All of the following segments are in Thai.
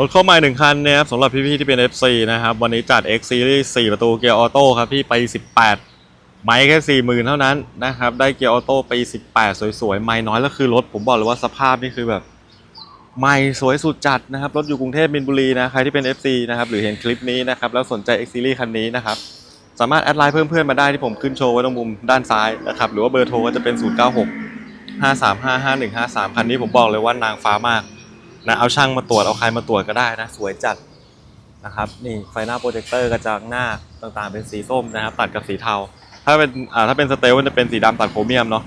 รถเข้ามาหนึ่งคันนะครับสำหรับพี่ๆที่เป็น FC นะครับ วันนี้จัด X Series 4 ประตูเกียร์ออโต้ครับพี่ไป 18 ไม้แค่ 40,000 เท่านั้นนะครับ ได้เกียร์ออโต้ไป 18 สวยๆ ไม้น้อยแล้วคือรถ ผมบอกเลยว่าสภาพนี่คือแบบใหม่สวยสุดจัดนะครับ รถอยู่กรุงเทพมินบุรีนะ ใครที่เป็น FC นะครับ หรือเห็นคลิปนี้นะครับ แล้วสนใจ X Series คันนี้นะครับ สามารถแอดไลน์เพื่อนๆมาได้ที่ผมขึ้นโชว์ไว้ตรงมุมด้านซ้ายนะครับหรือว่าเบอร์โทรก็จะเป็น 096 5355153 คันนี้ผมบอกเลยว่านางฟ้ามาก นะเอาช่างมาตรวจเอาใครมาตรวจก็ได้นะ สวยจัดนะครับนี่ไฟหน้าโปรเจคเตอร์กระจังหน้าต่างๆ เป็นสีส้มนะครับ ตัดกับสีเทา ถ้าเป็นอ่าถ้าเป็นสเตลมันจะเป็นสีดำตัดโครเมียมเนาะ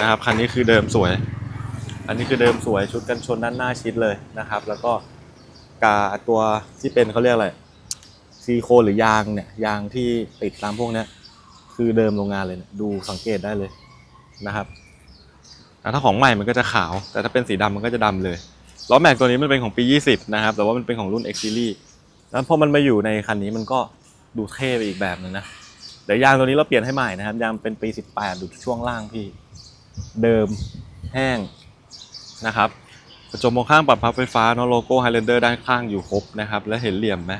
นะครับคันนี้คือเดิมสวย อันนี้คือเดิมสวยชุดกันชนด้านหน้าชิดเลยนะครับ แล้วก็กาตัวที่เป็นเขาเรียกอะไรซีโคหรือยางเนี่ยยางที่ติดตามพวกเนี้ยคือเดิมโรงงานเลยนี่ยดูสังเกตได้เลยนะครับถ้าของใหม่มันก็จะขาว แต่ถ้าเป็นสีดำมันก็จะดำเลย ล้อแม็กตัวนี้มันเป็นของปี 20 นะครับ แต่ว่ามันเป็นของรุ่น X Series แล้วพอมันมาอยู่ในคันนี้มันก็ดูเท่ไปอีกแบบหนึงนะเดี๋ยวยางตัวนี้เราเปลี่ยนให้ใหม่นะครับยางเป็นปี 18 ดูช่วงล่างพี่ เดิมแห้งนะครับกระจกมองข้างปรับพับไฟฟ้าเนาะโลโก้ Highlander ด้านข้างอยู่ครบนะครับ แล้วเห็นเหลี่ยมไหม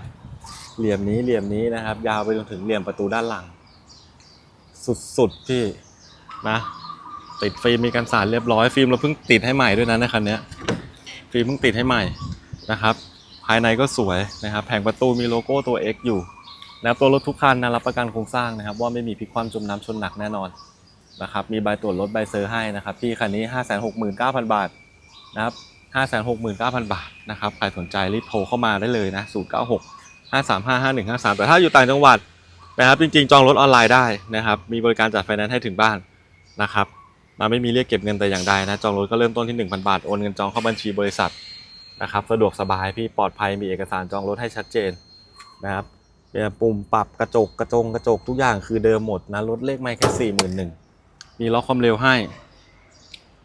เหลี่ยมนี้เหลี่ยมนี้นะครับ ยาวไปจนถึงเหลี่ยมประตูด้านหลัง สุดๆพี่นะติดฟิล์มมีกันสารเรียบร้อยฟิล์มเราเพิ่งติดให้ใหม่ด้วยนะในคันนี้ ฟิล์มเพิ่งติดให้ใหม่นะครับ ภายในก็สวยนะครับ แผงประตูมีโลโก้ตัว X อยู่นะตัวรถทุกคันนะรับประกันโครงสร้างนะครับ ว่าไม่มีพลิกคว่ำจมน้ำชนหนักแน่นอนนะครับ มีใบตรวจรถใบเซอร์ให้นะครับที่คันนี้ 569,000 บาทนะครับ569,000 บาทนะครับใครสนใจรีบโทรเข้ามาได้เลยนะ096 535 5153 แต่ถ้าอยู่ต่างจังหวัดนะครับจริงๆ จองรถออนไลน์ได้นะครับ มีบริการจัดไฟแนนซ์ให้ถึงบ้านนะครับ มาไม่มีเรียกเก็บเงินแต่อย่างใดนะจองรถก็เริ่มต้นที่ 1,000 บาท โอนเงินจองเข้าบัญชีบริษัทนะครับสะดวกสบายพี่ปลอดภัยมีเอกสารจองรถให้ชัดเจนนะครับเป็นปุ่มปรับกระจกกระจงกระจกทุกอย่างคือเดิมหมดนะรถเลขไม่แค่สี่หมื่นหนึ่งมีล็อกความเร็วให้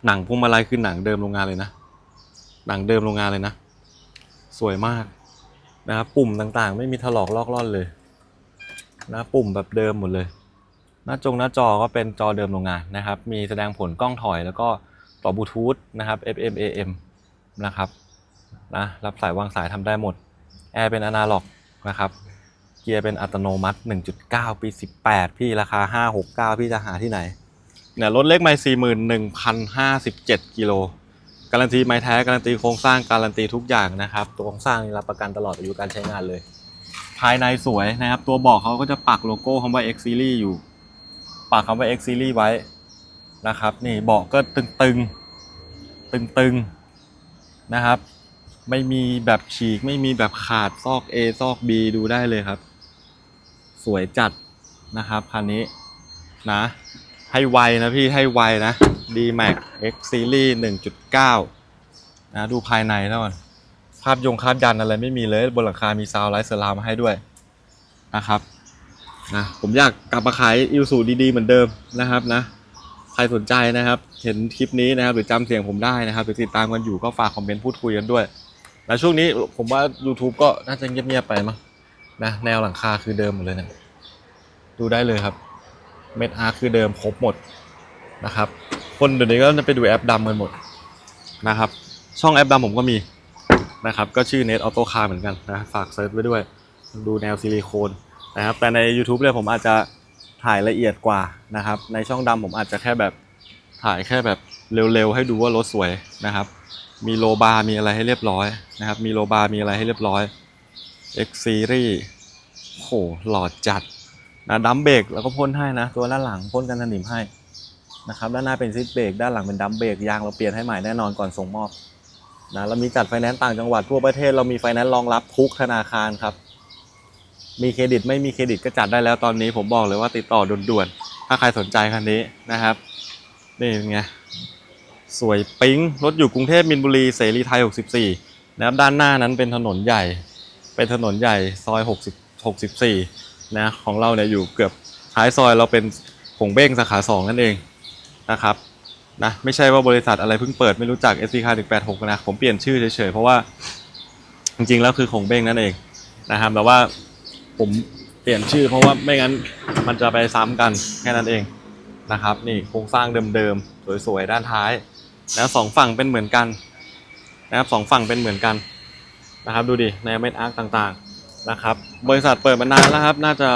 หนังพวงมาลัยคือหนังเดิมโรงงานเลยนะ หนังเดิมโรงงานเลยนะ สวยมากนะครับปุ่มต่างๆ ไม่มีถลอกลอกล่อนเลยนะปุ่มแบบเดิมหมดเลย หน้าจงหน้าจอก็เป็นจอเดิมโรงงานนะครับ มีแสดงผลกล้องถอยแล้วก็ต่อบลูทูธนะครับ FM AM นะครับนะรับสายวางสายทำได้หมด แอร์เป็นอนาล็อกนะครับ เกียร์เป็นอัตโนมัติ 1.9 ปี 18 พี่ราคา 569 พี่จะหาที่ไหนเนี่ยรถเล็กไม่41,057 กิโล การันตีไม้แท้การันตีโครงสร้างการันตีทุกอย่างนะครับ ตัวโครงสร้างนี่รับประกันตลอดอายุการใช้งานเลย ภายในสวยนะครับ ตัวบอกเขาก็จะปักโลโก้คำว่า X Series อยู่ ปักคำว่า X Series ไว้นะครับ นี่เบาะก็ตึงๆ ตึงๆ นะครับ ไม่มีแบบฉีก ไม่มีแบบขาดซอก A ซอก B ดูได้เลยครับ สวยจัดนะครับคันนี้นะ ให้ไวนะพี่ให้ไวนะ D Max X Series 1.9 นะ ดูภายในแล้วก่อนภาพยงคาบยันอะไรไม่มีเลย บนหลังคามีซาวไลท์เซอร์ราวมาให้ด้วยนะครับ นะผมอยากกลับมาขายอิวสูดีๆเหมือนเดิมนะครับนะใครสนใจนะครับ เห็นคลิปนี้นะครับหรือจำเสียงผมได้นะครับหรือติดตามกันอยู่ก็ฝากคอมเมนต์พูดคุยกันด้วยแล้วช่วงนี้ผมว่า YouTube ก็น่าจะเงียบๆไปมั้งนะแนวหลังคาคือเดิมหมดเลยเนะดูได้เลยครับเม็ดอาร์คือเดิมครบหมดนะครับ คนเดี๋ยวนี้ก็จะไปดูแอปดำกันหมดนะครับ ช่องแอปดำผมก็มีนะครับ ก็ชื่อ Net Auto Car เหมือนกันนะ ฝากเซิร์ชไว้ด้วย ดูแนวซิลิโคน นะครับ แต่ใน YouTube เนี่ยผมอาจจะถ่ายละเอียดกว่านะครับ ในช่องดำผมอาจจะแค่แบบถ่ายแค่แบบเร็วๆ ให้ดูว่ารถสวยนะครับ มีโลบาร์มีอะไรให้เรียบร้อยนะครับ มีโลบาร์มีอะไรให้เรียบร้อย X Series โหหลอดจัดนะดัมเบรกแล้วก็พ่นให้นะ ตัวด้านหลังพ่นกันสนิมให้นะครับ ด้านหน้าเป็นซิทเบรกด้านหลังเป็นดัมเบรกยางเราเปลี่ยนให้ใหม่แน่นอนก่อนส่งมอบนะเรามีจัดไฟแนนซ์ต่างจังหวัดทั่วประเทศเรามีไฟแนนซ์รองรับทุกธนาคารครับ มีเครดิตไม่มีเครดิตก็จัดได้แล้วตอนนี้ผมบอกเลยว่าติดต่อด่วนๆ ถ้าใครสนใจคันนี้นะครับ นี่เป็นไง สวยปิ๊ง รถอยู่กรุงเทพมินบุรี เสรีไทย 64 นะครับ ด้านหน้านั้นเป็นถนนใหญ่ เป็นถนนใหญ่ซอย 60 64 นะ ของเราเนี่ยอยู่เกือบท้ายซอยเราเป็นผงเบ้งสาขา 2 นั่นเองนะครับนะไม่ใช่ว่าบริษัทอะไรเพิ่งเปิดไม่รู้จัก s c 186นะผมเปลี่ยนชื่อเฉยๆ เพราะว่าจริงๆแล้วคือของเบ้งนั่นเองนะครับแต่ว่า ผมเปลี่ยนชื่อเพราะว่าไม่งั้นมันจะไปซ้ำกันแค่นั้นเองนะครับ นี่โครงสร้างเดิมๆสวยๆด้านท้ายแล้วสองฝั่งเป็นเหมือนกันนะครับสองฝั่งเป็นเหมือนกันนะครับ ดูดิในเมนอาร์คต่างๆนะครับ บริษัทเปิดมานานแล้วครับ น่าจะ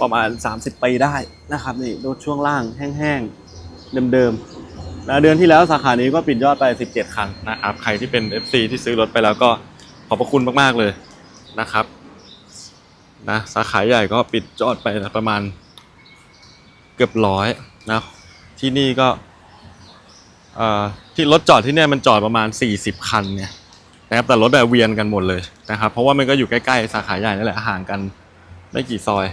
ประมาณ 30 ปีได้นะครับนี่รถช่วงล่างแห้งๆเดิมๆนะเดือนที่แล้วสาขานี้ก็ปิดยอดไป 17 คันนะครับ ใครที่เป็น FC ที่ซื้อรถไปแล้วก็ขอบพระคุณมากๆเลยนะครับ นะสาขาใหญ่ก็ปิดยอดไปประมาณเกือบร้อยนะ ที่นี่ก็ที่รถจอดที่เนี่ยมันจอดประมาณ 40 คันเนี่ยนะครับแต่รถแบบเวียนกันหมดเลยนะครับ เพราะว่ามันก็อยู่ใกล้ๆสาขาใหญ่นั่นแหละห่างกันไม่กี่ซอย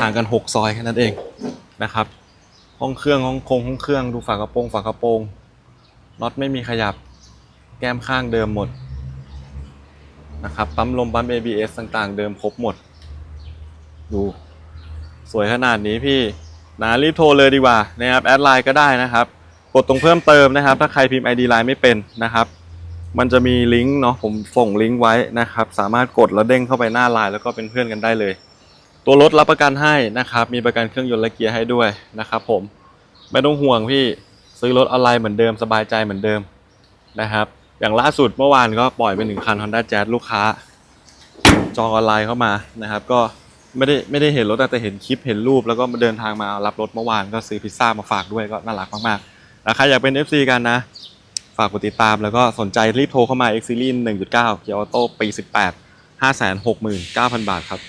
ห่างกัน 6 ซอยแค่นั้นเองนะครับ ห้องเครื่องห้องคงห้องเครื่องดูฝากระโปรงฝากระโปรงน็อตไม่มีขยับแก้มข้างเดิมหมดนะครับปั๊มลมปั๊ม ABS ต่างๆ เดิมครบหมด ดู สวยขนาดนี้พี่นะรีบโทรเลยดีกว่านะครับแอดไลน์ก็ได้นะครับ กดตรงเพิ่มเติมนะครับ ถ้าใครพิมพ์ ID Line ไม่เป็นนะครับ มันจะมีลิงก์เนาะผมส่งลิงก์ไว้นะครับ สามารถกดแล้วเด้งเข้าไปหน้าไลน์แล้วก็เป็นเพื่อนกันได้เลย ตัวรถรับประกันให้นะครับ มีประกันเครื่องยนต์และเกียร์ให้ด้วยนะครับผมไม่ต้องห่วงพี่ซื้อรถออนไลน์เหมือนเดิมสบายใจเหมือนเดิมนะครับ อย่างล่าสุดเมื่อวานก็ปล่อยไปหนึ่งคัน Honda Jazz ลูกค้า จองออนไลน์เข้ามานะครับ ก็ ไม่ได้ไม่ได้เห็นรถแต่เห็นคลิปเห็นรูปแล้วก็มาเดินทางมารับรถเมื่อวานก็ซื้อพิซซ่ามาฝากด้วยก็น่ารักมากๆนะใครอยากเป็น FC กันนะ ฝากกดติดตามแล้วก็สนใจรีบโทรเข้ามา X Series 1.9 Kia Auto ปี 18 569,000 บาทครับ